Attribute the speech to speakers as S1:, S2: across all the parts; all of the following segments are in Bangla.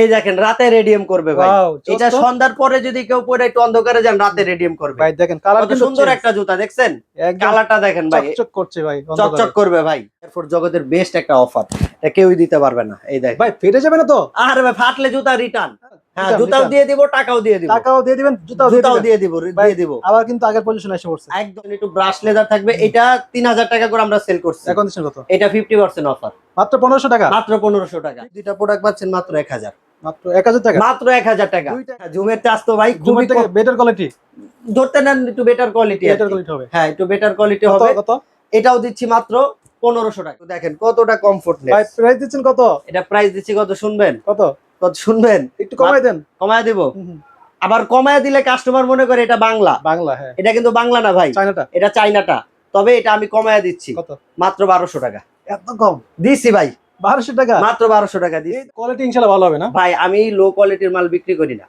S1: এই দেখেন রাতে রেডিয়াম করবে ভাই। এটা সন্ধ্যার পরে যদি কেউ পরে একটু অন্ধকারে যান রাতে রেডিয়াম করবে।
S2: ভাই দেখেন কালার কিন্তু
S1: সুন্দর একটা জুতা দেখছেন? কালারটা দেখেন ভাই।
S2: চকচক করছে ভাই
S1: চকচক করবে ভাই। এরপর জগতের বেস্ট একটা অফার এটা কেউই দিতে পারবে না। এই দেখ
S2: ভাই ফেটে যাবে না তো?
S1: আরে ভাই ফাটলে জুতা রিটার্ন হ্যাঁ জুতাও দিয়ে দিব টাকাও দিয়ে দিব।
S2: টাকাও দিয়ে দিবেন জুতাও
S1: জুতাও দিয়ে দিব দিয়ে দিব।
S2: আবার কিন্তু আগের পজিশন এসে পড়ছে।
S1: একদম একটু ব্রাশ লেদার থাকবে। এটা তিন হাজার টাকা করে আমরা সেল করছি।
S2: এখন কত?
S1: এটা ফিফটি পার্সেন্ট অফার
S2: মাত্র পনেরোশো টাকা?
S1: মাত্র পনেরোশো টাকা। দুইটা প্রোডাক্ট পাচ্ছেন মাত্র এক হাজার।
S2: মাত্র টাকা?
S1: মাত্র এক হাজার টাকা। জুমের তো ভাই খুবই।
S2: বেটার কোয়ালিটি
S1: ধরতে নেন একটু বেটার কোয়ালিটি
S2: বেটার কোয়ালিটি হবে।
S1: হ্যাঁ একটু বেটার কোয়ালিটি হবে।
S2: কত?
S1: এটাও দিচ্ছি মাত্র পনেরোশো টাকা। দেখেন কতটা কমফোর্ট
S2: প্রাইস দিচ্ছেন কত?
S1: এটা প্রাইস দিচ্ছি কত শুনবেন?
S2: কত?
S1: কত শুনবেন?
S2: একটু কমাই দেন।
S1: কমায় দিব। আবার কমায় দিলে কাস্টমার মনে করে এটা বাংলা।
S2: বাংলা হ্যাঁ।
S1: এটা কিন্তু বাংলা না ভাই। এটা চাইনাটা তবে এটা আমি কমায় দিচ্ছি।
S2: কত?
S1: মাত্র বারোশো টাকা।
S2: এত কম?
S1: দিচ্ছি ভাই।
S2: বারোশো টাকা?
S1: মাত্র বারোশো টাকা দিয়ে
S2: কোয়ালিটি ইনশাল্লাহ ভালো হবে না?
S1: ভাই আমি লো কোয়ালিটির মাল বিক্রি করি না।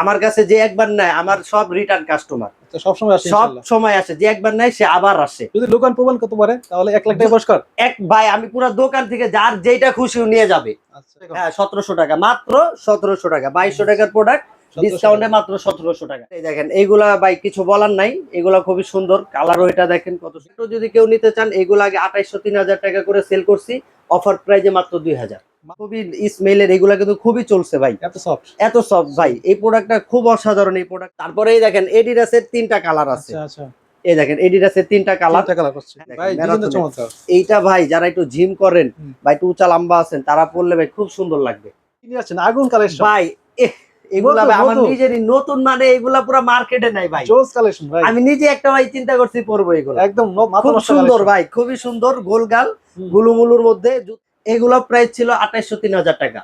S1: আমার কাছে যে একবার নেয় আমার সব রিটার্ন কাস্টমার
S2: সবসময় আসে
S1: সব সময় আসে যে একবার সে আবার আসে।
S2: যদি দোকান প্রমাণ করতে পারে তাহলে এক লাখ টাকা পুরস্কার।
S1: এক ভাই আমি পুরো দোকান থেকে যার যেটা খুশি নিয়ে যাবে।
S2: আচ্ছা।
S1: হ্যাঁ সতেরোশো টাকা মাত্র সতেরোশো টাকা বাইশশো টাকার প্রোডাক্ট ডিসকাউন্টে মাত্র সতেরোশো টাকা। এই দেখেন এইগুলা ভাই কিছু বলার নাই এগুলা খুবই সুন্দর। কালারও এটা দেখেন কত সুন্দর যদি কেউ নিতে চান এগুলা আগে আঠাইশশো তিন হাজার টাকা করে সেল করছি। অফার প্রাইজে মাত্র দুই হাজার। খুবই স্মেলের এগুলা কিন্তু খুবই চলছে ভাই।
S2: এত সফট
S1: এত ভাই। এই প্রোডাক্টটা খুব অসাধারণ এই প্রোডাক্ট তারপরেই দেখেন এডিডাসের তিনটা কালার আছে।
S2: আচ্ছা আচ্ছা।
S1: এই দেখেন এডিডাসের তিনটা কালার
S2: ভাই
S1: এইটা ভাই যারা একটু জিম করেন একটু উঁচা লম্বা আছেন তারা পরলে ভাই খুব সুন্দর লাগবে।
S2: আগুন কালেকশন
S1: ভাই এগুলা আমার নিজেরই নতুন মানে এগুলা পুরো মার্কেটে নাই ভাই।
S2: জোস কালেকশন ভাই।
S1: আমি নিজে একটা ভাই চিন্তা করছি পরবো এগুলো।
S2: একদম
S1: খুব সুন্দর ভাই খুবই সুন্দর গোলগাল গুলুমুলুর মধ্যে। এগুলো প্রাইস ছিল আঠাইশশো তিন হাজার টাকা।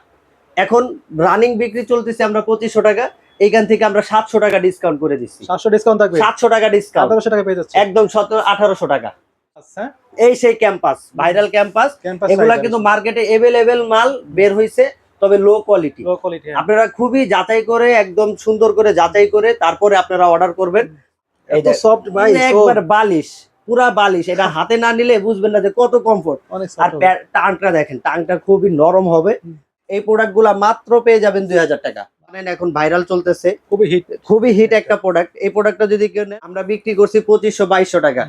S1: এখন রানিং বিক্রি চলতেছে আমরা পঁচিশশো টাকা এইখান থেকে আমরা সাতশো টাকা ডিসকাউন্ট করে দিচ্ছি।
S2: সাতশো ডিসকাউন্ট থাকবে?
S1: সাতশো টাকা ডিসকাউন্ট
S2: আঠারোশো টাকা পেয়ে যাচ্ছে।
S1: একদম সতেরো আঠারোশো টাকা।
S2: আচ্ছা।
S1: এই সেই ক্যাম্পাস ভাইরাল ক্যাম্পাস এগুলা কিন্তু মার্কেটে এভেলেবেল মাল বের হয়েছে তবে লো কোয়ালিটি
S2: লো কোয়ালিটি
S1: আপনারা খুবই যাচাই করে একদম সুন্দর করে যাচাই করে তারপরে আপনারা অর্ডার করবেন। এই
S2: সফট ভাই
S1: মানে একবার বালিশ পুরা বালিশ এটা হাতে না নিলে বুঝবেন না যে কত কমফোর্ট আর টাংটা দেখেন টাংটা খুবই নরম হবে। এই প্রোডাক্টগুলা মাত্র পেয়ে যাবেন দুই হাজার টাকা। এখন ভাইরাল চলতেছে।
S2: খুবই হিট
S1: খুবই হিট একটা প্রোডাক্ট এই প্রোডাক্টটা যদি কেউ আমরা বিক্রি করছি পঁচিশশো বাইশশো টাকা।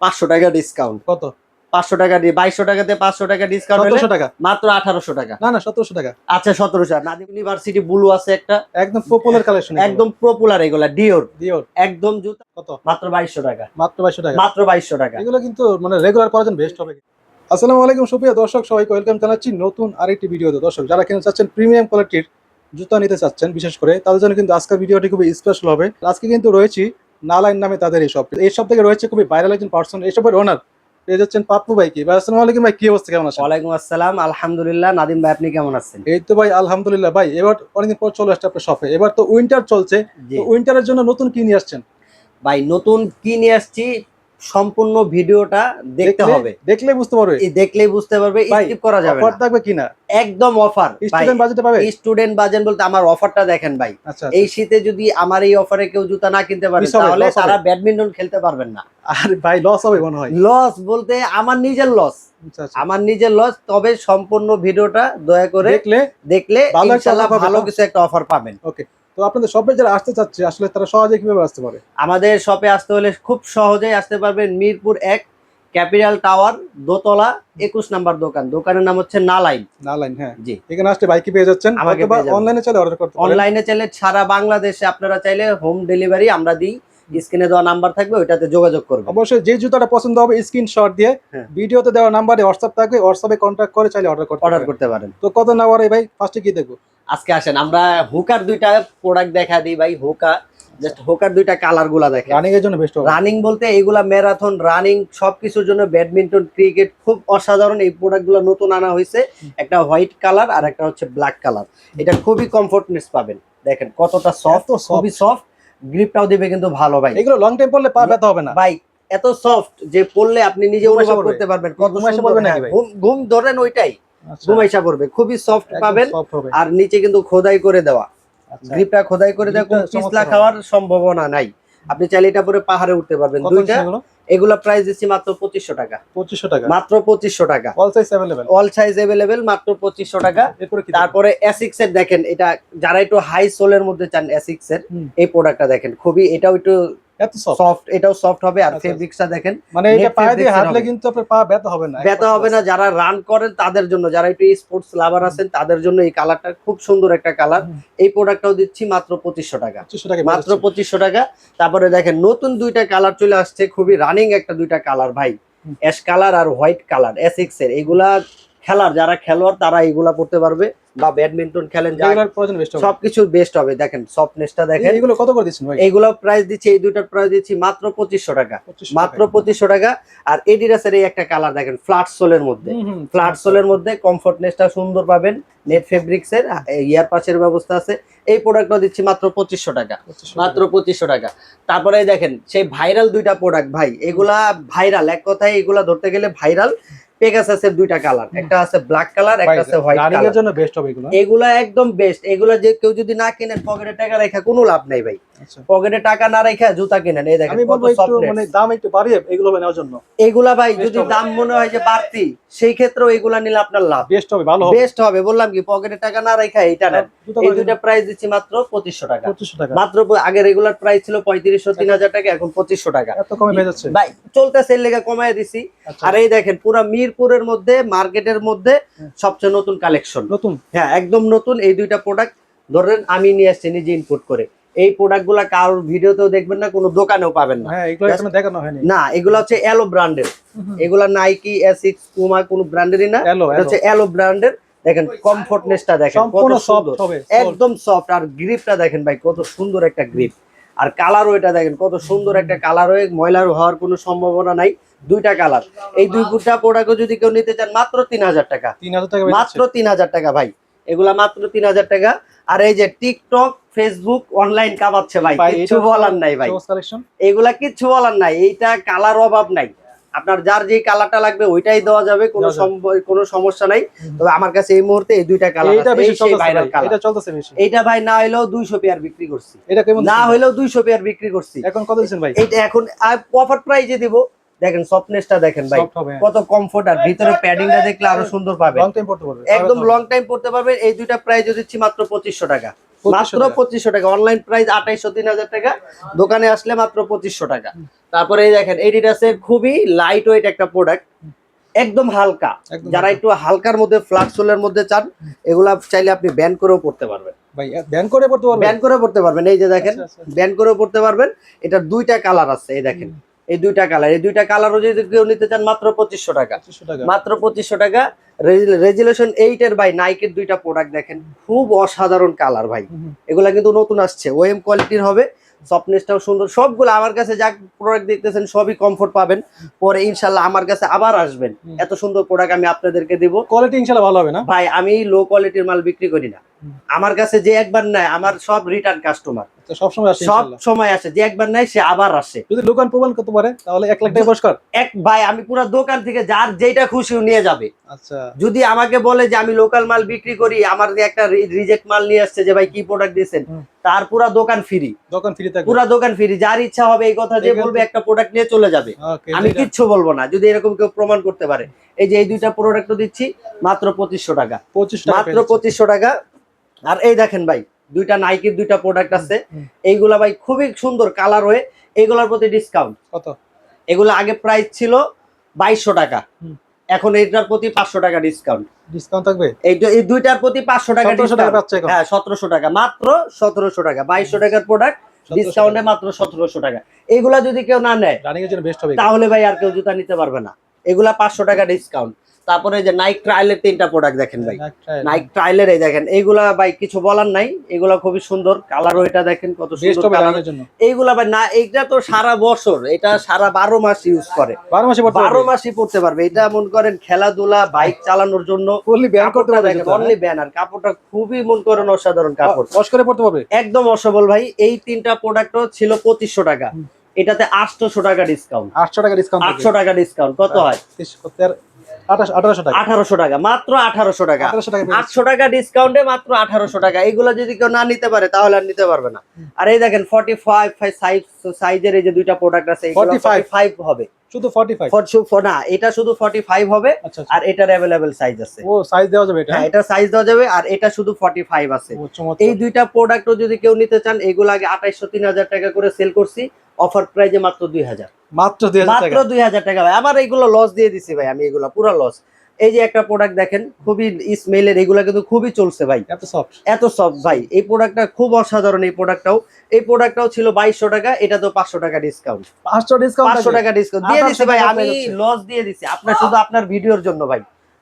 S1: পাঁচশো টাকা ডিসকাউন্ট
S2: কত?
S1: পাঁচশো টাকা দিয়ে বাইশশো টাকাতে পাঁচশো টাকা ডিসকাউন্ট
S2: সতেরোশো টাকা।
S1: মাত্র আঠারোশো টাকা।
S2: না না সতেরোশো টাকা।
S1: আচ্ছা সতেরোশো। নাদিম ইউনিভার্সিটি ব্লু আছে একটা।
S2: একদম পপুলার কালেকশন
S1: একদম পপুলার এগুলা ডিওর
S2: দিওর
S1: একদম জুতা।
S2: কত?
S1: মাত্র বাইশশো টাকা।
S2: মাত্র বাইশশো টাকা।
S1: মাত্র বাইশশো টাকা।
S2: এগুলো কিন্তু মানে রেগুলার করার জন্য বেস্ট হবে। আসসালামু আলাইকুম সুপ্রিয় দর্শক সবাইকে ওয়েলকাম জানাচ্ছি নতুন আরেকটি ভিডিওতে। দর্শক যারা কিনতে চাচ্ছেন প্রিমিয়াম কোয়ালিটির জুতা নিতে চাচ্ছেন বিশেষ করে তাদের জন্য কিন্তু আজকের ভিডিওটি খুবই স্পেশাল হবে। আজকে কিন্তু রয়েছি নালাইন নামে তাদের এই শপ এই সব থেকে রয়েছে খুবই ভাইরাল একজন পার্সন এই শপের ওনার পেয়ে যাচ্ছেন পাপ্পু ভাই কি? ভাই আসসালামু আলাইকুম ভাই কি অবস্থা? কেমন আছেন?
S1: ওয়ালাইকুম আসসালাম আলহামদুলিল্লাহ। নাদিম ভাই আপনি কেমন আছেন?
S2: এই তো ভাই আলহামদুলিল্লাহ। ভাই এবার অনেকদিন পর চলে আসছে আপনার শপে এবার তো উইন্টার চলছে। উইন্টারের জন্য নতুন কি নিয়ে আসছেন?
S1: ভাই নতুন কি নিয়ে আসছি? সম্পূর্ণ ভিডিওটা দেখতে হবে।
S2: দেখলে বুঝতে পারবে।
S1: এই দেখলেই বুঝতে পারবে স্কিপ করা যাবে
S2: অফার থাকবে কিনা
S1: একদম অফার
S2: স্টুডেন্ট বাজেটে পাবে?
S1: স্টুডেন্ট বাজেন বলতে আমার অফারটা দেখেন ভাই।
S2: আচ্ছা
S1: এই শীতে যদি আমার এই অফারে কেউ জুতা না কিনতে পারে তাহলে তারা ব্যাডমিন্টন খেলতে পারবেন না।
S2: আর ভাই লস হবে মনে হয়।
S1: লস বলতে আমার নিজের লস
S2: আচ্ছা, আচ্ছা।
S1: আমার নিজের লস তবে সম্পূর্ণ ভিডিওটা দয়া করে
S2: দেখলে
S1: দেখলে ইনশাআল্লাহ ভালো কিছু একটা অফার পাবেন।
S2: ওকে তো আপনাদের শপে যারা আসতে চাচ্ছে আসলে তারা সহজে কীভাবে আসতে পারে?
S1: আমাদের শপে আসতে হলে খুব সহজেই আসতে পারবেন মিরপুর এক ক্যাপিটাল টাওয়ার দোতলা একুশ নাম্বার দোকান। দোকানের নাম হচ্ছে নালাইন।
S2: না লাইন হ্যাঁ।
S1: জি।
S2: এখানে আসলে বাইকে পেয়ে যাচ্ছেন। অনলাইনে চলে অর্ডার করতে পারেন।
S1: অনলাইনে চাইলে সারা বাংলাদেশে আপনারা চাইলে হোম ডেলিভারি আমরা দিই। স্ক্রিনে দেওয়া নাম্বার থাকবে ওইটাতে যোগাযোগ করবেন।
S2: অবশ্যই যে জুতাটা পছন্দ হবে স্ক্রিনশট দিয়ে
S1: হ্যাঁ।
S2: ভিডিওতে দেওয়া নাম্বারে হোয়াটসঅ্যাপ থাকবে হোয়াটসঅ্যাপে কন্ট্যাক্ট করে চাইলে অর্ডার করতে
S1: অর্ডার করতে পারেন।
S2: তো কত নাম্বারে ভাই? ফার্স্টে কি দেখব?
S1: আজকে আসেন আমরা হুকার দুইটা প্রোডাক্ট দেখা দিই ভাই হুকা। জাস্ট হুকার দুইটা কালারগুলা দেখে
S2: রানিং এর জন্য বেস্ট
S1: রানিং বলতে এইগুলা ম্যারাথন রানিং সবকিছুর জন্য ব্যাডমিন্টন ক্রিকেট খুব অসাধারণ এই প্রোডাক্ট প্রোডাক্টগুলো নতুন আনা হয়েছে। একটা হোয়াইট কালার আর একটা হচ্ছে ব্ল্যাক কালার এটা খুবই কমফোর্টনেস পাবেন। দেখেন কতটা সফট। খুবই সফট গ্রিপটাও দিবে কিন্তু ভালো ভাই।
S2: এগুলো লং টাইম পরলে পা ব্যথা হবে না।
S1: ভাই এত সফট যে পড়লে আপনি নিজে অনুভব করতে পারবেন। কত সুন্দর,
S2: পড়বে
S1: হ্যাঁ, ঘুম ঘুম ধরেন ওইটাই। ঘুমাইসা পড়বে খুবই সফট পাবেন আর নিচে কিন্তু খোদাই করে দেওয়া।
S2: আচ্ছা।
S1: গ্রিপটা খোদাই করে দেওয়া কোনো পিছলা খাওয়ার সম্ভাবনা নাই। আপনি চাইলে এটা পরে পাহাড়ে উঠতে পারবেন। দুইটা
S2: এগুলা?
S1: প্রাইস দিচ্ছি মাত্র পঁচিশশো টাকা।
S2: পঁচিশশো টাকা?
S1: মাত্র পঁচিশশো টাকা।
S2: All size available
S1: all size available মাত্র পঁচিশশো টাকা। তারপরে এসিক্স এর দেখেন এটা যারা একটু হাই সোলের মধ্যে চান এসিক্স এর। এই প্রোডাক্টটা দেখেন। খুবই এটাও একটু
S2: এত সফট
S1: এটাও সফট হবে আর
S2: আচ্ছা,
S1: ফেব্রিক্সটা দেখেন।
S2: মানে এটা পায়ে দিয়ে হাঁটলে কিন্তু আপনার পা ব্যথা হবে না।
S1: ব্যথা হবে না যারা রান করেন তাদের জন্য যারা একটু স্পোর্টস লাভার আছেন তাদের জন্য এই কালারটা খুব সুন্দর একটা কালার এই প্রোডাক্টটাও দিচ্ছি মাত্র পঁচিশশো টাকা। মাত্র পঁচিশশো টাকা। তারপরে দেখেন নতুন দুইটা কালার চলে আসছে খুবই রানিং একটা দুইটা কালার ভাই। অ্যাশ কালার আর হোয়াইট কালার এসিক্স এর। এগুলা খেলার যারা খেলোয়াড় তারা এগুলা করতে পারবে বা ব্যাডমিন্টন খেলেন
S2: প্রয়োজন বেস্ট হবে?
S1: সবকিছুর বেস্ট হবে। দেখেন সফটনেসটা দেখেন।
S2: এগুলো কত করে দিচ্ছেন ভাই?
S1: এইগুলো প্রাইস দিচ্ছি এই দুইটার প্রাইস দিচ্ছি মাত্র পঁচিশশো টাকা। মাত্র পঁচিশশো টাকা। আর এডিডাসের এই একটা কালার দেখেন ফ্ল্যাট সোলের মধ্যে। ফ্ল্যাট সোলের মধ্যে কমফোর্টনেসটা সুন্দর পাবেন। নেট ফেব্রিক্স এর ইয়ার পাশের ব্যবস্থা আছে। এই প্রোডাক্টটা দিচ্ছি মাত্র পঁচিশশো টাকা। মাত্র পঁচিশশো টাকা। তারপরে দেখেন সেই ভাইরাল দুইটা প্রোডাক্ট ভাই এগুলা ভাইরাল এক কথায় এগুলা ধরতে গেলে ভাইরাল পেগাসাসের দুইটা কালার একটা আছে ব্ল্যাক কালার একটা আছে হোয়াইট কালার
S2: জন্য বেস্ট হবে এগুলো।
S1: এগুলা একদম বেস্ট এগুলা যে কেউ যদি না কেনে পকেটে টাকা রেখা কোনো লাভ নাই ভাই। পকেটে টাকা না রেখে জুতা কিনেন এই দেখেন
S2: আমি বলব একটু মানে দাম একটু বাড়িয়ে এগুলো নেওয়ার জন্য।
S1: এগুলা ভাই যদি দাম মনে হয় যে বাড়তি সেই ক্ষেত্রেও এগুলা নিলে আপনার লাভ।
S2: বেস্ট হবে ভালো হবে।
S1: বেস্ট হবে বললাম কি পকেটে টাকা না রেখে এইটা নেন। এই দুইটা প্রাইস দিচ্ছি মাত্র পঁচিশশো টাকা।
S2: পঁচিশশো টাকা।
S1: মাত্র আগে রেগুলার প্রাইস ছিল পঁয়ত্রিশশো তিন হাজার টাকা এখন পঁচিশশো টাকা।
S2: এত কমে পেয়ে যাচ্ছে।
S1: ভাই চলতেছে এর লেগে কমায় দিছি।
S2: আচ্ছা।
S1: আর এই দেখেন পুরো মিরপুরের মধ্যে মার্কেটের মধ্যে সবচেয়ে নতুন কালেকশন
S2: নতুন?
S1: হ্যাঁ একদম নতুন এই দুইটা প্রোডাক্ট ধরেন আমি নিয়ে আসছি নিজে ইনপুট করে। এই প্রোডাক্টগুলা কারোর ভিডিওতেও দেখবেন না কোনো দোকানেও পাবেন না।
S2: হ্যাঁ এগুলো
S1: Just-
S2: দেখানো হয়নি।
S1: না এগুলো হচ্ছে এলো ব্র্যান্ডের এগুলা নাইকি এসিক্স পুমা কোনো ব্র্যান্ডেরই না। এটা হচ্ছে এলো ব্র্যান্ডের দেখেন কমফোর্টনেসটা দেখেন কত সুন্দর।
S2: সফট
S1: একদম সফট আর গ্রিপটা দেখেন ভাই কত সুন্দর একটা গ্রিপ আর কালারও এটা দেখেন কত সুন্দর একটা কালার হয়ে ময়লার হওয়ার কোনো সম্ভাবনা নাই দুইটা কালার এই দুই দুটা প্রোডাক্ট যদি কেউ নিতে চান মাত্র তিন হাজার টাকা। মাত্র তিন হাজার টাকা ভাই। এগুলা মাত্র তিন হাজার টাকা। আর এই যে টিকটক ফেসবুক অনলাইন কামাচ্ছে ভাই কিছু বলার নাই ভাই। এগুলা কিচ্ছু বলার নাই এইটা কালার অভাব নাই। আপনার যার যে কালারটা লাগবে ওইটাই দেওয়া যাবে কোনো কোনো সমস্যা নাই। তবে আমার কাছে এই মুহূর্তে এই দুইটা কালার
S2: এইটা বেশি
S1: ভাইরাল
S2: ভাই,
S1: কালার
S2: এটা চলতেছে বেশি।
S1: এইটা ভাই না হইলেও দুইশো পেয়ার বিক্রি করছি।
S2: এটা কেমন
S1: না? হইলেও দুইশো পেয়ার বিক্রি করছি।
S2: এখন কত দিচ্ছেন ভাই?
S1: এইটা এখন অফার প্রাইজে দিব। দেখেন সফটনেসটা দেখেন ভাই। কত কমফোর্ট আর ভিতরে প্যাডিংটা দেখলে আরও সুন্দর পাবে
S2: লং টাইম পড়তে পারবে
S1: একদম লং টাইম পড়তে পারবেন এই দুইটা প্রাইস দিচ্ছি মাত্র পঁচিশশো টাকা।
S2: 2500
S1: মাত্র। পঁচিশশো টাকা। অনলাইন প্রাইস আঠাইশো তিন হাজার টাকা। দোকানে আসলে মাত্র পঁচিশশো টাকা। তারপরে এই দেখেন এডিডাসের খুবই লাইট ওয়েট একটা প্রোডাক্ট একদম হালকা। যারা একটু হালকার মধ্যে ফ্ল্যাট সোলের মধ্যে চান এগুলা চাইলে আপনি ব্যান করেও পড়তে পারবেন।
S2: ভাই ব্যান করে পড়তে পারবে
S1: ব্যান করে পড়তে পারবেন। এই যে দেখেন
S2: আচ্ছা, আচ্ছা।
S1: ব্যান করেও পড়তে পারবেন। এটার দুইটা কালার আছে এই দেখেন। এই দুইটা কালার এই দুইটা কালারও যদি কেউ নিতে চান মাত্র পঁচিশশো টাকা। মাত্র পঁচিশশো টাকা। রেজুলেশন এইট এর ভাই নাইকের দুইটা প্রোডাক্ট দেখেন। খুব অসাধারণ কালার ভাই। এগুলা কিন্তু নতুন আসছে। ওএম কোয়ালিটির হবে। সফটনেসটাও সুন্দর। সবগুলো আমার কাছে যা প্রোডাক্ট দেখতেছেন সবই কমফোর্ট পাবেন। পরে ইনশাল্লাহ আমার কাছে আবার আসবেন। এত সুন্দর প্রোডাক্ট আমি আপনাদেরকে দিব।
S2: কোয়ালিটি ইনশাআল্লাহ ভালো হবে না?
S1: ভাই আমি লো কোয়ালিটির মাল বিক্রি করি না। আমার কাছে যে একবার নেয় আমার সব রিটার্ন কাস্টমার
S2: সবসময় আসে
S1: সব সময় আসে যে একবার নেয় সে আবার আসে।
S2: যদি দোকান প্রমাণ করতে পারে তাহলে এক লাখ টাকা পুরস্কার
S1: এক ভাই আমি পুরো দোকান থেকে যার যেটা খুশি নিয়ে যাবে।
S2: আচ্ছা।
S1: যদি আমাকে বলে যে আমি লোকাল মাল বিক্রি করি আমার যে একটা রিজেক্ট মাল নিয়ে আসছে যে ভাই কি প্রোডাক্ট দিয়েছেন তার পুরা দোকান ফ্রি
S2: দোকান ফ্রি থাকবে।
S1: পুরা দোকান ফ্রি যার ইচ্ছা হবে এই কথা যে বলবে একটা প্রোডাক্ট নিয়ে চলে যাবে। আমি কিচ্ছু বলব না যদি এরকম কেউ প্রমাণ করতে পারে। এই যে এই দুইটা প্রোডাক্ট দিচ্ছি মাত্র পঁচিশশো টাকা।
S2: 25 টাকা
S1: মাত্র পঁচিশশো টাকা আর এই দেখেন ভাই দুইটা নাইকির দুইটা প্রোডাক্ট আছে। এইগুলা ভাই খুবই সুন্দর কালার হয়ে এইগুলার প্রতি ডিসকাউন্ট
S2: কত?
S1: এগুলো আগে প্রাইস ছিল বাইশশো টাকা। এখন এইটার প্রতি পাঁচশো টাকা ডিসকাউন্ট
S2: ডিসকাউন্ট থাকবে?
S1: এই এই দুইটার প্রতি পাঁচশো টাকা
S2: 1700 টাকা
S1: discount।
S2: পাচ্ছে এখন?
S1: হ্যাঁ সতেরোশো টাকা। মাত্র সতেরোশো টাকা। বাইশশো টাকার প্রোডাক্ট
S2: 1700
S1: ডিসকাউন্টে মাত্র সতেরোশো টাকা। এগুলা যদি কেউ না নেয় তাহলে ভাই আর কেউ জুতা নিতে পারবে না। এগুলা পাঁচশো টাকা ডিসকাউন্ট তারপরে যে নাইক ট্রায়ালের তিনটা প্রোডাক্ট দেখেন ভাই। নাইক ট্রায়ালের এই দেখেন এইগুলা ভাই কিছু বলার নাই এগুলা খুবই সুন্দর কালারও এটা দেখেন কত সুন্দর কালার
S2: জন্য।
S1: এইগুলা ভাই না এইটা তো সারা বছর এটা সারা বারো মাস ইউজ করে।
S2: 12 মাসে
S1: বারো মাসই পড়তে পারবে। এটা মন করেন খেলাধুলা বাইক চালানোর জন্য
S2: ফুললি ব্যান করতে পারবে
S1: অনলি ব্যানার কাপড়টা খুবই মন করেন অসাধারণ কাপড়।
S2: ওয়াশ করে পড়তে পারবে
S1: একদম অসবল ভাই এই তিনটা প্রোডাক্ট ছিল পঁচিশশো টাকা। এটাতে আটশোশো টাকা ডিসকাউন্ট
S2: 800 টাকা ডিসকাউন্ট
S1: আটশো টাকা ডিসকাউন্ট কত হয়।
S2: আর আঠাশ আঠারোশো টাকা।
S1: মাত্র আঠারোশো টাকা। আটশো টাকা ডিসকাউন্টে মাত্র আঠারোশো টাকা। এগুলো যদি কেউ না নিতে পারে তাহলে আর নিতে পারবে না। আর এই দেখেন ফর্টি ফাইভ সাইজ সাইজের এই যে দুইটা প্রোডাক্ট আছে
S2: 45
S1: ফাইভ হবে।
S2: শুধু ফর্টি ফাইভ
S1: For- for- না এটা শুধু ফর্টি ফাইভ হবে
S2: আচ্ছা আচ্ছা।
S1: আর এটার अवेलेबल সাইজ আছে।
S2: ও সাইজ দেওয়া যাবে এটা
S1: হ্যাঁ এটা সাইজ দেওয়া যাবে আর এটা শুধু ফর্টি ফাইভ আছে এই দুইটা প্রোডাক্টও যদি কেউ নিতে চান এগুলো আগে আঠাইশো তিন হাজার টাকা করে সেল করছি। অফার প্রাইজে মাত্র দুই হাজার।
S2: মাত্র দুই হাজার
S1: মাত্র
S2: টাকা?
S1: দুই হাজার টাকা ভাই। আমার এগুলো লস দিয়ে দিছি ভাই আমি এগুলো পুরো লস এই যে একটা প্রোডাক্ট দেখেন খুবই স্মেলের এগুলো কিন্তু খুবই চলছে ভাই।
S2: এত সফট
S1: এত সব ভাই। এই প্রোডাক্টটা খুব অসাধারণ এই প্রোডাক্টটাও এই প্রোডাক্টটাও ছিল বাইশশো টাকা এটা তো পাঁচশো টাকা ডিসকাউন্ট
S2: পাঁচশো ডিসকাউন্ট
S1: পাঁচশো টাকা ডিসকাউন্ট দিয়ে
S2: 1800
S1: দিছি ভাই আমি লস দিয়ে দিছি। আপনার শুধু আপনার ভিডিওর জন্য ভাই।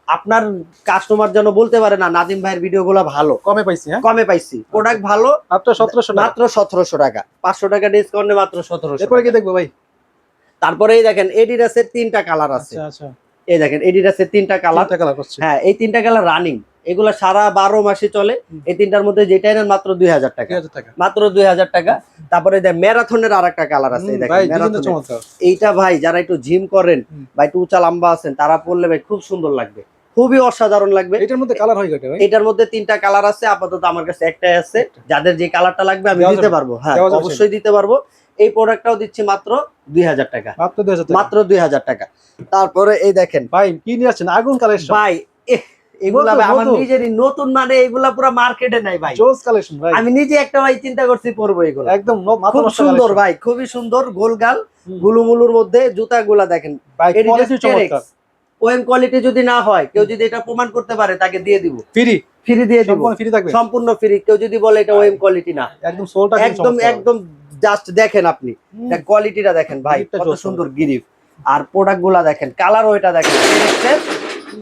S1: আপনার কাস্টমার যেন বলতে পারে না নাদিম ভাইয়ের ভিডিও গুলো ভালো।
S2: কমে পাইছি হ্যাঁ?
S1: কমে পাইছি। প্রোডাক্ট ভালো
S2: মাত্র সতেরোশো টাকা।
S1: মাত্র সতেরোশো টাকা। পাঁচশো টাকা ডিসকাউন্টে মাত্র সতেরোশো
S2: এরপরে কি দেখব ভাই?
S1: তারপরে দেখেন এডিডাসের তিনটা কালার আছে।
S2: আচ্ছা আচ্ছা।
S1: এই দেখেন এডিডাসের তিনটা কালার
S2: তিনটা কালার
S1: হ্যাঁ এই তিনটা কালার রানিং এগুলো সারা বারো মাসে চলে। এই তিনটার মধ্যে যেটাই নেন মাত্র দুই হাজার টাকা। মাত্র দুই হাজার টাকা। তারপরে ম্যারাথনের আর একটা কালার আছে এইটা ভাই যারা একটু জিম করেন। বা একটু উঁচা লম্বা আছেন তারা পরলে ভাই খুব সুন্দর লাগবে। খুবই অসাধারণ লাগবে।
S2: এটার মধ্যে কালার হয়
S1: এটার মধ্যে তিনটা কালার আছে আপাতত আমার কাছে একটাই আছে। যাদের যে কালারটা লাগবে আমি
S2: দেওয়া
S1: দিতে পারব। হ্যাঁ অবশ্যই দিতে পারব। এই প্রোডাক্টটাও দিচ্ছি মাত্র দুই হাজার টাকা।
S2: মাত্র দুই হাজার টাকা?
S1: মাত্র দুই হাজার টাকা। তারপরে এই দেখেন।
S2: ভাই কি নিয়ে আসছেন? আগুন কালেকশন
S1: ভাই এগুলা আমার নিজেরই নতুন মানে এগুলা পুরো মার্কেটে নাই ভাই।
S2: জোস কালেকশন ভাই।
S1: আমি নিজে একটা ভাই চিন্তা করছি পরবো এগুলো।
S2: একদম
S1: খুব সুন্দর ভাই খুবই সুন্দর গোলগাল গুলুমুলুর মধ্যে জুতাগুলা দেখেন।
S2: ভাই কোয়ালিটি চমৎকার।
S1: ওএম কোয়ালিটি যদি না হয় কেউ যদি এটা প্রমাণ করতে পারে তাকে দিয়ে দিব।
S2: ফ্রি
S1: ফ্রি দিয়ে দিব।
S2: সম্পূর্ণ ফ্রি থাকবে?
S1: সম্পূর্ণ ফ্রি কেউ যদি বলে এটা ওএম কোয়ালিটি না।
S2: একদম সোলটা
S1: একদম একদম জাস্ট দেখেন আপনি। কোয়ালিটিটা দেখেন ভাই কত সুন্দর গিরিফ আর প্রোডাক্টগুলা দেখেন কালার ওইটা দেখেন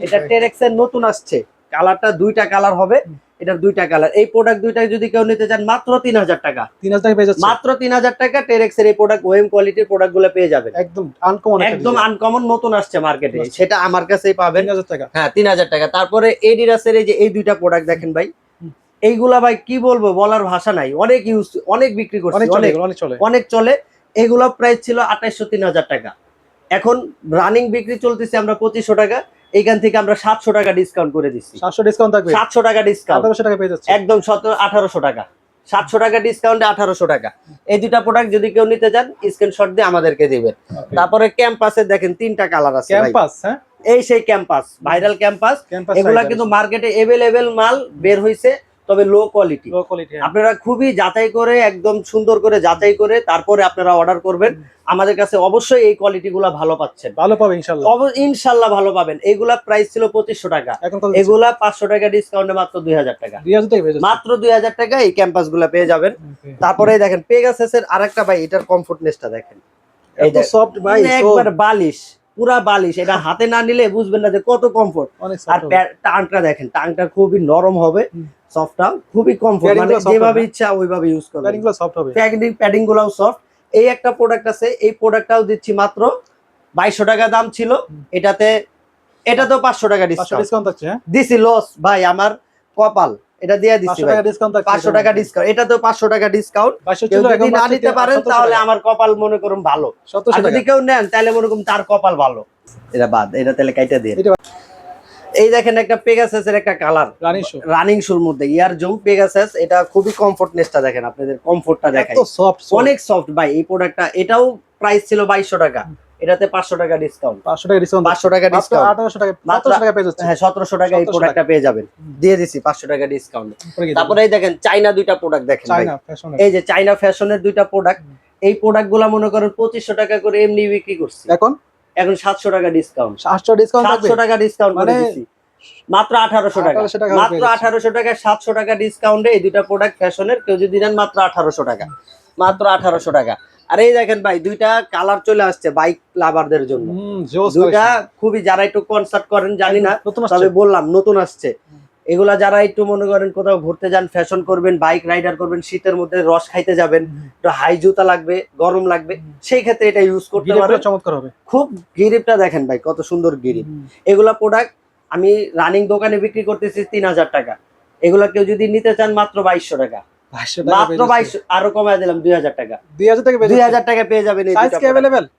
S1: এটা টেরেক্সের নতুন আসছে। কালারটা দুইটা কালার হবে এটার দুইটা কালার এই প্রোডাক্ট দুইটা যদি কেউ নিতে চান মাত্র তিন হাজার টাকা।
S2: তিন হাজার টাকা
S1: মাত্র তিন হাজার টাকা টেরেক্সের এই প্রোডাক্ট ওএম কোয়ালিটির প্রোডাক্টগুলো পেয়ে যাবেন।
S2: একদম আনকমন
S1: একদম আনকমন নতুন আসছে মার্কেটে। সেটা আমার কাছেই পাবেন।
S2: হাজার টাকা।
S1: হ্যাঁ তিন হাজার টাকা। তারপরে এডিডাসের এই যে এই দুইটা প্রোডাক্ট দেখেন ভাই। এইগুলা ভাই কি বলব বলার ভাষা নাই। অনেক ইউজ অনেক বিক্রি করছি
S2: অনেক
S1: অনেক।
S2: চলে।
S1: অনেক চলে। এগুলো প্রাইস ছিল আঠাইশশো তিন হাজার টাকা। এখন রানিং বিক্রি চলতেছে আমরা পঁচিশশো টাকা। এইখান থেকে আমরা সাতশো টাকা ডিসকাউন্ট করে দিচ্ছি।
S2: সাতশো ডিসকাউন্ট থাকবে?
S1: সাতশো টাকা ডিসকাউন্ট
S2: টাকা পেয়ে যাচ্ছে।
S1: একদম সতেরো আঠারোশো টাকা। সাতশো টাকা ডিসকাউন্টে আঠারোশো টাকা। এই দুটা প্রোডাক্ট যদি কেউ নিতে চান স্ক্রিনশট দিয়ে আমাদেরকে দিবেন। তারপরে ক্যাম্পাসে দেখেন তিনটা কালার আছে।
S2: ক্যাম্পাস হ্যাঁ?
S1: এই সেই ক্যাম্পাস ভাইরাল ক্যাম্পাস
S2: ক্যাম্পাস
S1: এগুলা কিন্তু মার্কেটে এভেলেবেল মাল বের হইছে। তবে লো কোয়ালিটি
S2: লো কোয়ালিটি
S1: আপনারা খুবই যাচাই করে একদম সুন্দর করে যাচাই করে তারপরে আপনারা অর্ডার করবেন। আমাদের কাছে অবশ্যই এই কোয়ালিটি গুলা ভালো পাচ্ছেন।
S2: ভালো পাবেন ইনশাল্লাহ।
S1: ইনশাল্লাহ ভালো পাবেন। এগুলা প্রাইস ছিল পঁচিশশো টাকা। এগুলা পাঁচশো টাকা ডিসকাউন্টে মাত্র দুই হাজার টাকা। মাত্র দুই হাজার টাকা এই ক্যাম্পাসগুলা পেয়ে যাবেন. তারপরে দেখেন পেগাসাস এর আরেকটা ভাই এটার কমফোর্টনেসটা দেখেন। এই
S2: সফট ভাই
S1: একবার বালিশ। পুরা বালিশ এটা হাতে না নিলে বুঝবেন না যে কত কমফোর্ট আর টাংটা দেখেন টাংটা খুবই নরম হবে। সফটটা খুবই কমফোর্ট মানে যেভাবে ইচ্ছা ওইভাবে ইউজ করবেন।
S2: Padding গুলো soft হবে।
S1: প্যাডিং প্যাডিং গুলাও সফট এই একটা প্রোডাক্ট আছে এই প্রোডাক্টটাও দিচ্ছি মাত্র বাইশশো টাকা দাম ছিল। এটাতে এটা তো পাঁচশো টাকা
S2: পাঁচশো
S1: ডিসকাউন্ট
S2: হ্যাঁ?
S1: দিছি লস ভাই আমার কপাল। এটা দিয়ে দিচ্ছি
S2: পাঁচশো
S1: ভাই।
S2: টাকা ডিসকাউন্ট থাকছে
S1: পাঁচশো টাকা ডিসকাউন্ট এটাতেও পাঁচশো টাকা ডিসকাউন্ট যদি না নিতে পারেন তাহলে আমার কপাল মনে করুন ভালো। আর যদি কেউ নেন তাহলে মনে করুন তার কপাল ভালো। এটা বাদ এটা তাহলে কাইটা দিয়ে। এই দেখেন একটা পেগাসাসের একটা কালার
S2: রানিং
S1: শুর মধ্যে। ইয়ার জুম পেগাসাস এটা খুবই কমফোর্টনেসটা দেখেন আপনাদের কমফোর্টটা দেখাই।
S2: এত সফট
S1: অনেক সফট ভাই এই প্রোডাক্টটা এটাও প্রাইস ছিল বাইশশো টাকা। এটাতে পাঁচশো টাকা ডিসকাউন্ট
S2: পাঁচশো টাকা ডিসকাউন্ট
S1: পাঁচশো টাকা
S2: মাত্র
S1: ডিসকাউন্ট
S2: টাকা পেয়ে যাচ্ছে
S1: হ্যাঁ সতেরোশো টাকা এই
S2: 1700
S1: প্রোডাক্টটা পেয়ে যাবেন। দিয়ে দিছি পাঁচশো টাকা ডিসকাউন্ট
S2: তারপরে
S1: এই দেখেন চাইনা দুইটা প্রোডাক্ট দেখেন
S2: চাইনা ফ্যাশন
S1: এই যে চাইনা ফ্যাশনের দুইটা প্রোডাক্ট এই প্রোডাক্টগুলা মনে করেন পঁচিশশো টাকা করে এমনি বিক্রি করছি।
S2: এখন?
S1: এখন সাতশো টাকা ডিসকাউন্ট
S2: সাতশো ডিসকাউন্ট থাকবে?
S1: সাতশো টাকা ডিসকাউন্ট করে
S2: মানে
S1: দিচ্ছি মাত্র আঠারোশো টাকা।
S2: 1800
S1: মাত্র আঠারোশো টাকা সাতশো টাকা ডিসকাউন্টে এই দুইটা প্রোডাক্ট ফ্যাশনের কেউ যদি নেন মাত্র আঠারোশো টাকা। মাত্র আঠারোশো টাকা। আর এই দেখেন ভাই দুইটা কালার চলে আসছে বাইক লাভারদের জন্য। দুইটা খুবই যারা একটু কনসার্ট করেন জানি না তবে বললাম নতুন আসছে। এগুলা যারা একটু মনে করেন কোথাও ঘুরতে যান ফ্যাশন করবেন বাইক রাইডার করবেন শীতের মধ্যে রস খাইতে যাবেন একটু হাই জুতা লাগবে গরম লাগবে সেই ক্ষেত্রে এটা ইউজ করতে পারেন
S2: চমৎকার হবে।
S1: খুব গিরিপটা দেখেন ভাই কত সুন্দর গিরিপ। এগুলা প্রোডাক্ট আমি রানিং দোকানে বিক্রি করতেছি তিন হাজার টাকা। এগুলা কেউ যদি নিতে চান মাত্র বাইশশো টাকা। মাত্র বাইশ আরও কমায় দিলাম দুই হাজার টাকা।
S2: দুই হাজার টাকা
S1: দুই হাজার টাকা পেয়ে যাবেন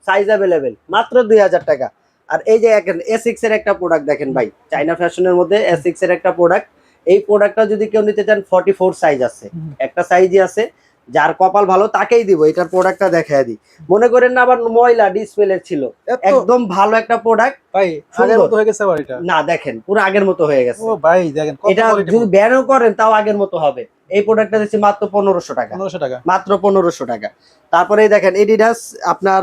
S2: সাইজ অ্যাভেলেবেল
S1: মাত্র দুই হাজার টাকা। আর এই যে এসিক্স এর একটা প্রোডাক্ট দেখেন ভাই। চাইনা ফ্যাশনের মধ্যে এর একটা প্রোডাক্ট এই প্রোডাক্টটা যদি কেউ নিতে চান ফর্টি ফোর সাইজ আছে একটা সাইজই আছে। যার কপাল ভালো তাকেই দিব। এটার প্রোডাক্টটা দেখায় দিই। মনে করেন না আবার ময়লা ডিসপ্লে ছিল। একদম ভালো একটা প্রোডাক্ট
S2: ভাই আগের মতো হয়ে গেছে
S1: না দেখেন পুরো আগের মতো হয়ে গেছে।
S2: ও ভাই দেখেন
S1: এটা যদি ব্যানও করেন তাও আগের মতো হবে। এই প্রোডাক্টটা দিচ্ছি মাত্র পনেরোশো টাকা।
S2: 1500 টাকা।
S1: মাত্র পনেরোশো টাকা। তারপরে এই দেখেন এডিডাস আপনার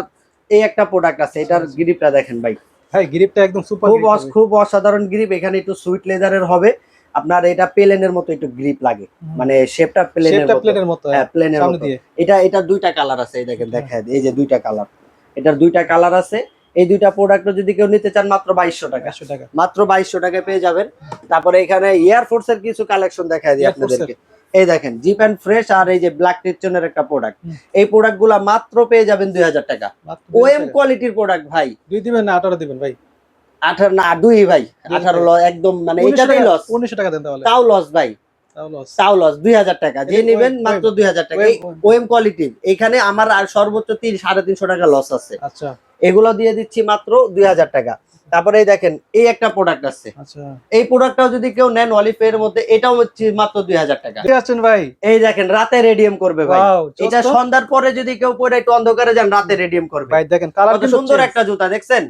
S1: এই একটা প্রোডাক্ট আছে এটার গ্রিপটা দেখেন ভাই।
S2: ভাই গ্রিপটা একদম সুপার
S1: খুব খুব অসাধারণ গ্রিপ এখানে একটু সুইট লেদারের হবে। আপনার এটা প্লেনের মতো একটু গ্রিপ লাগে। মানে শেপটা প্লেনের মতো।
S2: প্লেটের মতো
S1: হ্যাঁ প্লেনের মতো। এটা এটা দুইটা কালার আছে এই দেখেন দেখা এই যে দুইটা কালার এটার দুইটা কালার আছে। এই দুইটা প্রোডাক্ট যদি কেউ নিতে চান মাত্র বাইশশো টাকা।
S2: 100 টাকা।
S1: মাত্র বাইশশো টাকায় পেয়ে যাবেন। তারপরে এখানে এয়ারফোর্স এর কিছু কালেকশন দেখা দিই। আপনাদেরকে। এই দেখেন জিপ অ্যান্ড ফ্রেশ আর এই যে ব্ল্যাক টিচনের একটা প্রোডাক্ট এই প্রোডাক্টগুলা মাত্র পেয়ে যাবেন দুই হাজার টাকা। ওএম কোয়ালিটির প্রোডাক্ট ভাই।
S2: দুই দিবেন না 18 দিবেন ভাই?
S1: আঠারো না দুই ভাই। আঠারো লস একদম মানে
S2: 1900
S1: এটাতেই লস
S2: 1900 টাকা দেন তাহলে।
S1: তাও লস ভাই।
S2: তাও
S1: লস দুই হাজার টাকা। যে নিবেন মাত্র দুই হাজার টাকা। ওএম কোয়ালিটির এখানে আমার আর সর্বোচ্চ তিন সাড়ে তিনশো টাকা লস আছে।
S2: আচ্ছা।
S1: এগুলো দিয়ে দিচ্ছি মাত্র দুই হাজার টাকা। তারপরে দেখেন এই একটা প্রোডাক্ট আছে।
S2: আচ্ছা।
S1: এই প্রোডাক্টটাও যদি কেউ নেন অলিভ এর মধ্যে এটাও হচ্ছে মাত্র দুই হাজার টাকা।
S2: আছেন ভাই?
S1: এই দেখেন রাতে রেডিয়াম করবে ভাই। এটা সন্ধ্যার পরে যদি কেউ পরে একটু অন্ধকারে যান রাতে রেডিয়াম করবে।
S2: ভাই দেখেন কালার
S1: সুন্দর একটা জুতা দেখছেন?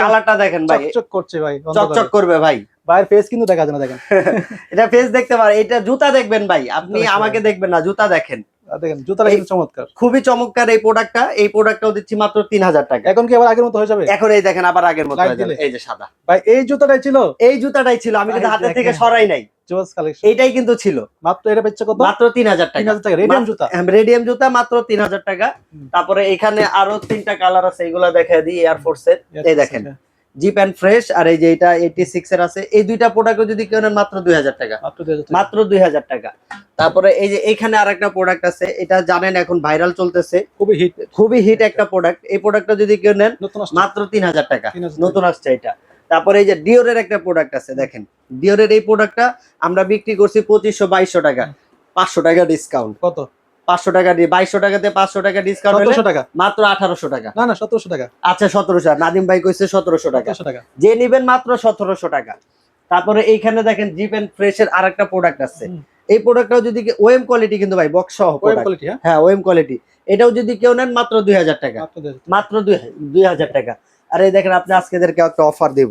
S1: কালারটা দেখেন ভাই।
S2: চকচক করছে ভাই
S1: চকচক করবে ভাই।
S2: ভাইয়ের ফেস কিন্তু দেখা যায় না দেখেন।
S1: এটা ফেস দেখতে পারে। এটা জুতা দেখবেন ভাই। আপনি আমাকে দেখবেন না জুতা দেখেন।
S2: দেখেন জুতাটা কিন্তু চমৎকার।
S1: খুবই চমৎকার এই প্রোডাক্টটা এই প্রোডাক্টটাও দিচ্ছি মাত্র তিন হাজার টাকা।
S2: এখন কি আবার আগের মতো হয়ে যাবে?
S1: এখন এই দেখেন আবার আগের মতো হয়ে যাবে। এই যে সাদা।
S2: ভাই এই জুতাটাই ছিল?
S1: এই জুতাটাই ছিল। আমি কিন্তু হাতের থেকে সরাই নাই।
S2: জোস কালেকশন
S1: এইটাই কিন্তু ছিল।
S2: মাত্র এটা বেচছে কত?
S1: মাত্র তিন হাজার টাকা।
S2: 3000 টাকা। রেডিয়াম জুতা?
S1: রেডিয়াম জুতা মাত্র তিন হাজার টাকা। তারপরে এখানে আরও তিনটা কালার আছে এগুলা দেখা দিই এয়ারফোর্স এর এই দেখেন।
S2: আচ্ছা,
S1: জিপ অ্যান্ড ফ্রেশ আর এই যে এটা এইটি সিক্স এর আছে এই দুইটা প্রোডাক্ট যদি কেউ নেন মাত্র দুই হাজার টাকা।
S2: মাত্র 2000 টাকা।
S1: দুই হাজার টাকা। তারপরে এই যে এখানে আর একটা প্রোডাক্ট আছে এটা জানেন এখন ভাইরাল চলতেছে।
S2: খুবই হিট
S1: খুবই হিট একটা প্রোডাক্ট এই প্রোডাক্টটা যদি কেউ নেন মাত্র তিন হাজার টাকা। নতুন আসছে এটা। তারপরে এই যে ডিওরের একটা প্রোডাক্ট আছে দেখেন। ডিওরের এই প্রোডাক্টটা আমরা বিক্রি করছি পঁচিশশো বাইশশো টাকা। পাঁচশো টাকা ডিসকাউন্ট
S2: কত?
S1: পাঁচশো টাকা দিয়ে বাইশশো টাকাতে পাঁচশো টাকা ডিসকাউন্ট হলে
S2: 1700 টাকা।
S1: মাত্র আঠারোশো টাকা।
S2: না না 1700 টাকা।
S1: আচ্ছা সতেরোশো। নাদিম ভাই কইছে সতেরোশো টাকা। যে নিবেন মাত্র সতেরোশো টাকা। তারপরে এইখানে দেখেন জিপ এন্ড ফ্রেশ এর আর একটা প্রোডাক্ট আছে। এই প্রোডাক্টটাও যদি ওএম কোয়ালিটি কিন্তু ভাই বক্স সহ
S2: কোয়ালিটি হ্যাঁ?
S1: হ্যাঁ ওএম কোয়ালিটি এটাও যদি কেউ নেন মাত্র দুই হাজার টাকা।
S2: মাত্র
S1: দুই হাজার টাকা। আর এই দেখেন আপনি আজকেদেরকে একটা অফার দেব।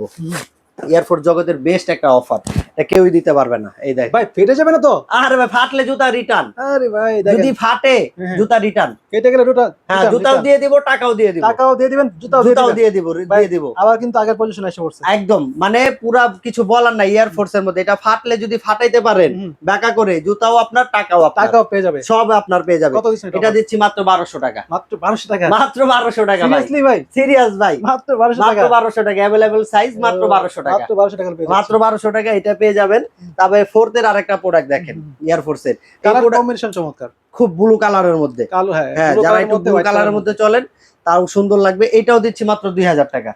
S1: এয়ারফোর্স জগতের বেস্ট একটা অফার এটা কেউই দিতে পারবে না। এই দেখ।
S2: ভাই ফেটে যাবে না তো?
S1: আরে ভাই ফাটলে জুতা রিটার্ন
S2: আরে ভাই
S1: যদি ফাটে
S2: হ্যাঁ।
S1: জুতা রিটার্ন
S2: কেটে গেলে দুটো
S1: হ্যাঁ জুতাও দিয়ে দিব টাকাও দিয়ে দিব।
S2: টাকাও দিয়ে দিবেন জুতাও
S1: জুতাও দিয়ে দিব দিয়ে দিব।
S2: আবার কিন্তু আগের পজিশনে এসে পড়ছে।
S1: একদম। মানে পুরা কিছু বলার নাই এয়ারফোর্স এর মধ্যে। এটা ফাটলে যদি ফাটাইতে পারেন। বাঁকা করে জুতাও আপনার টাকাও আপনার।
S2: টাকাও পেয়ে যাবে।
S1: সব আপনার পেয়ে যাবে। এটা দিচ্ছি মাত্র বারোশো টাকা।
S2: মাত্র 1200 টাকা?
S1: মাত্র বারোশো টাকা ভাই।
S2: সিরিয়াসলি ভাই?
S1: সিরিয়াস ভাই।
S2: মাত্র 1200 টাকা?
S1: মাত্র বারোশো টাকা। অ্যাভেলেবেল সাইজ মাত্র
S2: 1200 টাকা।
S1: মাত্র বারোশো টাকা এটা পেয়ে যাবেন। তারপরে ফোর্থ এর আরেকটা প্রোডাক্ট দেখেন এয়ারফোর্স এর। এই
S2: কম্বিনেশন চমৎকার।
S1: খুব ব্লু কালারের মধ্যে।
S2: কালো হ্যাঁ
S1: হ্যাঁ যারা
S2: colour
S1: একটু ব্লু কালারের মধ্যে চলেন তাও সুন্দর লাগবে। এটাও দিচ্ছি মাত্র দুই হাজার টাকা।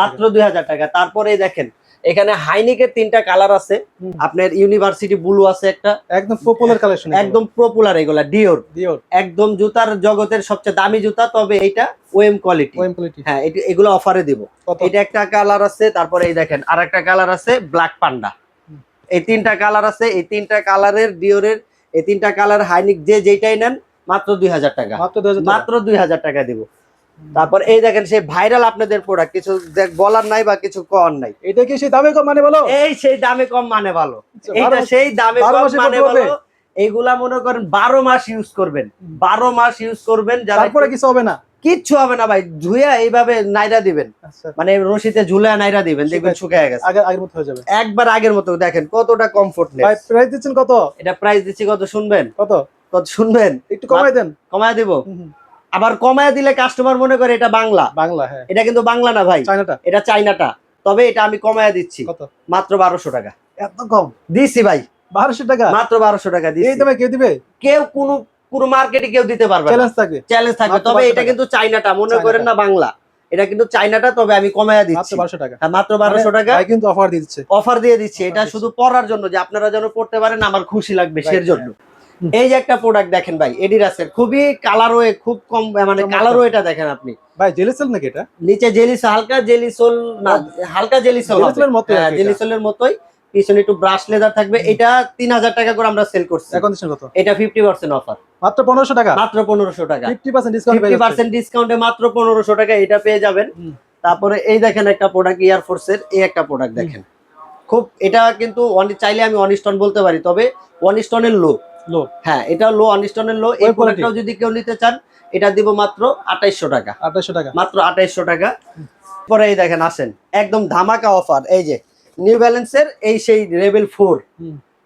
S2: মাত্র
S1: দুই হাজার টাকা। তারপরে দেখেন এখানে হাইনিকের তিনটা কালার আছে। আপনার ইউনিভার্সিটি ব্লু আছে একটা।
S2: একদম পপুলার কালেকশন
S1: একদম পপুলার এগুলা ডিওর
S2: ডিওর
S1: একদম জুতার জগতের সবচেয়ে দামি জুতা তবে এইটা ওএম কোয়ালিটি
S2: ওএম কোয়ালিটি
S1: হ্যাঁ এটা- এগুলো অফারে দিব। এটা একটা কালার আছে তারপরে এই দেখেন আর একটা কালার আছে ব্ল্যাক পান্ডা এই তিনটা কালার আছে এই তিনটা কালারের ডিওরের এই তিনটা কালার হাইনিক যে যেটাই নেন মাত্র দুই হাজার টাকা।
S2: মাত্র 2000 টাকা।
S1: মাত্র দুই হাজার টাকা দিব। তারপর এই দেখেন সেই ভাইরাল আপনাদের প্রোডাক্ট কিছু দেখ- বলার নাই বা কিছু কর নাই।
S2: এটা কি সেই দামে কম মানে বলো?
S1: এই সেই দামে কম মানে ভালো
S2: আচ্ছা,
S1: এইটা সেই দামে কম মানে ভালো এইগুলা মনে করেন বারো মাস ইউজ করবেন। বারো মাস ইউজ করবেন
S2: তারপরে কিছু হবে না?
S1: কিচ্ছু হবে না ভাই ধুইয়া এইভাবে নাইরা দিবেন।
S2: আচ্ছা।
S1: মানে রশিতে ঝুলা নাইরা দিবেন দেখবেন শুকিয়ে গেছে।
S2: আগে আগের মতো হয়ে যাবে।
S1: একবার আগের মতো দেখেন কতটা কমফোর্ট
S2: ভাই প্রাইস দিচ্ছেন কত?
S1: এটা প্রাইস দিচ্ছি কত শুনবেন?
S2: কত?
S1: কত শুনবেন?
S2: একটু কমাই দেন।
S1: কমায় দিব। আবার কমায় দিলে কাস্টমার মনে করে এটা বাংলা।
S2: বাংলা হ্যাঁ।
S1: এটা কিন্তু বাংলা না ভাই।
S2: চায়নাটা?
S1: এটা চাইনাটা তবে এটা আমি কমায় দিচ্ছি।
S2: কত?
S1: মাত্র বারোশো টাকা।
S2: এত কম?
S1: দিছি ভাই।
S2: বারোশো টাকা?
S1: মাত্র বারোশো টাকা
S2: এই
S1: দিচ্ছি
S2: দামে কেউ দিবে?
S1: কেউ কোনো পুরো মার্কেটে কেউ দিতে পারবে না।
S2: চ্যালেঞ্জ থাকবে
S1: চ্যালেঞ্জ থাকবে তবে এটা কিন্তু চাইনাটা মনে করেন না বাংলা। এটা কিন্তু চাইনাটা তবে আমি কমায়
S2: মাত্র
S1: দিচ্ছি। হ্যাঁ, মাত্র বারোশো
S2: মানে
S1: টাকা।
S2: ভাই কিন্তু অফার দিচ্ছে।
S1: অফার দিয়ে দিচ্ছি। এটা শুধু পড়ার জন্য যে আপনারা যেন পড়তে পারেন আমার খুশি লাগবে সের জন্য। এই যে একটা প্রোডাক্ট দেখেন ভাই এডিডাসের খুবই কালার ওয়ে খুব কম মানে। কালার ওয়েটা দেখেন আপনি।
S2: ভাই জেলি সেল নাকি এটা?
S1: নিচে জেলিস হালকা জেলি সোল না হালকা জেলি সোল
S2: Jelly sole-এর মতোই আর কি
S1: জেলি
S2: এটা।
S1: সোলের মতোই। পিছনে একটু ব্রাশ লেদার থাকবে। এটা তিন হাজার টাকা করে আমরা সেল করছি।
S2: এখন কত?
S1: এটা ফিফটি পার্সেন্ট অফার
S2: মাত্র পনেরোশো টাকা?
S1: মাত্র পনেরোশো টাকা।
S2: Fifty percent discount
S1: fifty percent ডিসকাউন্টে মাত্র পনেরোশো টাকা এটা পেয়ে যাবেন। তারপরে এই দেখেন একটা প্রোডাক্ট এয়ারফোর্স এর এই একটা প্রোডাক্ট দেখেন। খুব এটা কিন্তু চাইলে আমি অনিস্টন বলতে পারি তবে অনিস্টনের লো
S2: লো?
S1: হ্যাঁ এটা লো অনিস্টনের লো। এই? প্রোডাক্টটাও যদি কেউ নিতে চান এটা দিব মাত্র আঠাইশশো টাকা।
S2: 2800 টাকা?
S1: মাত্র আঠাইশশো টাকা। পরে এই দেখেন আসেন। একদম ধামাকা অফার এই যে নিউ ব্যালেন্সের এই সেই রেবেল ফোর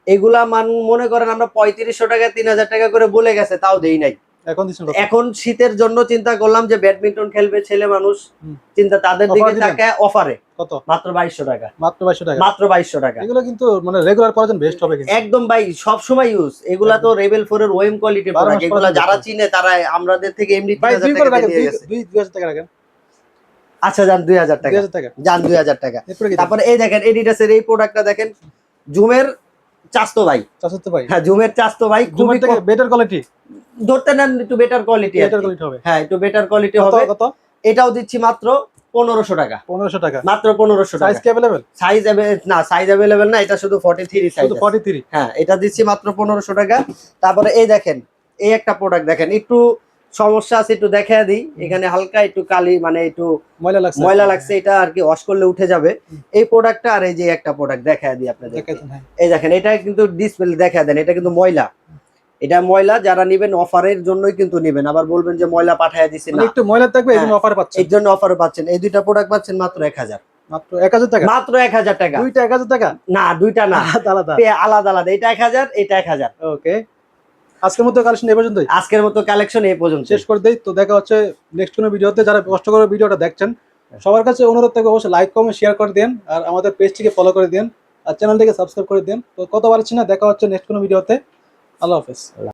S1: এগুলা মান মনে করেন আমরা পঁয়ত্রিশশো টাকা তিন হাজার টাকা করে বলে গেছে তাও দেই নাই।
S2: এখন
S1: শীতের জন্য চিন্তা করলাম যে ব্যাডমিন্টন খেলবে ছেলে মানুষ। চিন্তা তাদের দিকে
S2: দিবেন?
S1: অফারে
S2: কত?
S1: মাত্র বাইশশো টাকা।
S2: মাত্র বাইশশো টাকা?
S1: মাত্র বাইশশো টাকা।
S2: এগুলো কিন্তু মানে রেগুলার করার জন্য বেস্ট হবে কিন্তু।
S1: একদম ভাই সব সময় ইউজ এগুলা তো রেবেল ফোর এর ওয়েম কোয়ালিটি প্রোডাক্ট এগুলা যারা চিনে তারা আমাদের থেকে এমনি
S2: ভাই
S1: 3000
S2: দুই হাজার টাকা রাখেন।
S1: আচ্ছা যান দুই হাজার টাকা। যান দুই হাজার টাকা। তারপরে এই দেখেন এডিডাসের এই প্রোডাক্টটা দেখেন। জুমের চাস্তো ভাই।
S2: চাচাতো ভাই।
S1: হ্যাঁ জুমের চাস্তো ভাই খুবই
S2: বেটার কোয়ালিটি
S1: ধরতে নেন একটু বেটার কোয়ালিটি
S2: বেটার কোয়ালিটি হবে।
S1: হ্যাঁ একটু বেটার কোয়ালিটি হবে।
S2: কত?
S1: এটাও দিচ্ছি মাত্র পনেরোশো টাকা।
S2: পনেরোশো টাকা।
S1: মাত্র পনেরোশো
S2: সাইজ কি অ্যাভেলেবেল
S1: সাইজ না সাইজ অ্যাভেলেবেল না এটা শুধু forty three
S2: size forty three
S1: হ্যাঁ এটা দিচ্ছি মাত্র পনেরোশো টাকা। তারপরে এই দেখেন এই একটা প্রোডাক্ট দেখেন একটু সমস্যা আছে একটু দেখা দিই। এখানে হালকা একটু কালি মানে একটু
S2: ময়লা লাগছে।
S1: ময়লা লাগছে এটা আর কি ওয়াশ করলে উঠে যাবে। এই প্রোডাক্টটা আর এই যে একটা প্রোডাক্ট দেখা দিই আপনাদের
S2: হ্যাঁ।
S1: এই দেখেন এটা কিন্তু ডিসপ্লে দেখা দেন এটা কিন্তু ময়লা। এটা ময়লা যারা নিবেন অফারের জন্যই কিন্তু নিবেন। আবার বলবেন যে ময়লা পাঠায় দিছি
S2: মানে
S1: না।
S2: একটু ময়লা থাকবে এই জন্য
S1: হ্যাঁ।
S2: অফার পাচ্ছেন।
S1: এর জন্য অফার পাচ্ছেন। এই দুইটা প্রোডাক্ট পাচ্ছেন মাত্র এক হাজার।
S2: মাত্র এক হাজার টাকা?
S1: মাত্র এক হাজার টাকা।
S2: দুইটা এক হাজার টাকা?
S1: না দুইটা না।
S2: আলাদা
S1: আলাদা। আলাদা এটা এক হাজার এটা এক হাজার।
S2: ওকে। আজকের মতো কালেকশন এই পর্যন্তই।
S1: আজকের মতো কালেকশন এই পর্যন্ত
S2: শেষ করে দেই। তো দেখা হচ্ছে নেক্সট কোনো ভিডিওতে যারা কষ্ট করে ভিডিওটা দেখছেন সবার কাছে অনুরোধ থাকবে অবশ্যই লাইক কমেন্ট শেয়ার করে দেন আর আমাদের পেজটিকে ফলো করে দেন আর চ্যানেলটিকে সাবস্ক্রাইব করে দেন। তো কত পারছি না দেখা হচ্ছে নেক্সট কোনো ভিডিওতে আল্লাহ হাফেজ